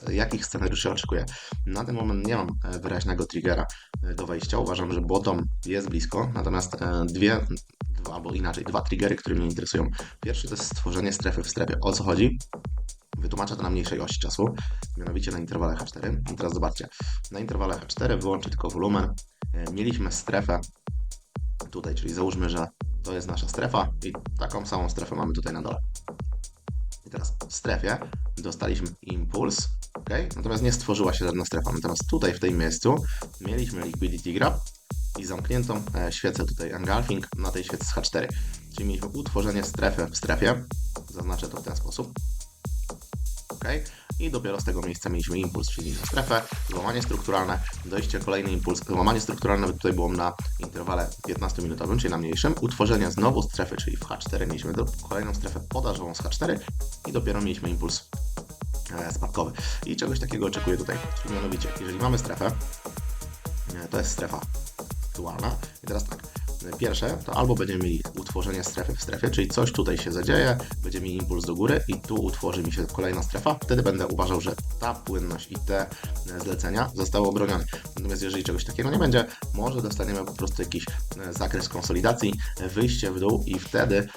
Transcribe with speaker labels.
Speaker 1: teraz jakich scenariuszy oczekuję? Na ten moment nie mam e, wyraźnego triggera e, do wejścia. Uważam, że bottom jest blisko, natomiast e, dwie, dwa, albo inaczej, dwa triggery, które mnie interesują. Pierwszy to jest stworzenie strefy w strefie. O co chodzi? Wytłumaczę to na mniejszej osi czasu, mianowicie na interwale H4. I teraz zobaczcie, na interwale H4 wyłączę tylko wolumen. E, Mieliśmy strefę tutaj, czyli załóżmy, że to jest nasza strefa i taką samą strefę mamy tutaj na dole. Strefie dostaliśmy impuls, ok? Natomiast nie stworzyła się żadna strefa. Natomiast tutaj w tym miejscu mieliśmy liquidity grab i zamkniętą e, świecę tutaj engulfing na tej świecy z H4. Czyli mieliśmy utworzenie strefy w strefie. Zaznaczę to w ten sposób. ok? I dopiero z tego miejsca mieliśmy impuls, czyli na strefę, złamanie strukturalne, dojście kolejny impuls. Złamanie strukturalne tutaj było na interwale 15-minutowym, czyli na mniejszym. Utworzenie znowu strefy, czyli w H4 mieliśmy kolejną strefę podażową z H4 i dopiero mieliśmy impuls e, spadkowy. I czegoś takiego oczekuję tutaj. Czyli mianowicie, jeżeli mamy strefę, e, to jest strefa aktualna. I teraz tak, pierwsze to albo będziemy mieli utworzenie strefy w strefie, czyli coś tutaj się zadzieje, będzie mi impuls do góry i tu utworzy mi się kolejna strefa. Wtedy będę uważał, że ta płynność i te e, zlecenia zostały obronione. Natomiast jeżeli czegoś takiego nie będzie, może dostaniemy po prostu jakiś e, zakres konsolidacji, e, wyjście w dół i wtedy